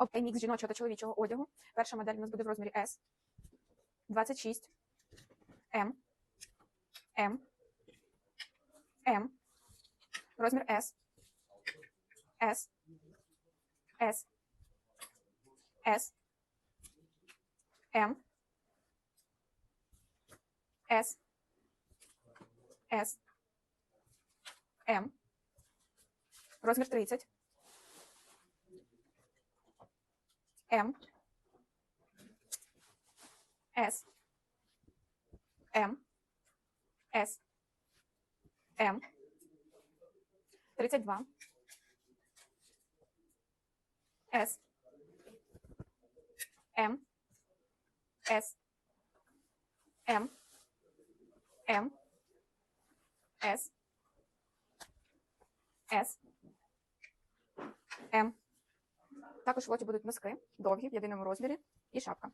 Окей, мікс жіночого та чоловічого одягу. Перша модель у нас буде в розмірі S. 26. М. М. М. Розмір S. S. S. S. М. S. S. М. Розмір 30. М. С. М. С. М. 32. С. М. С. М. М. С. С. М. Також в лоті будуть носки, довгі в єдиному розмірі і шапка.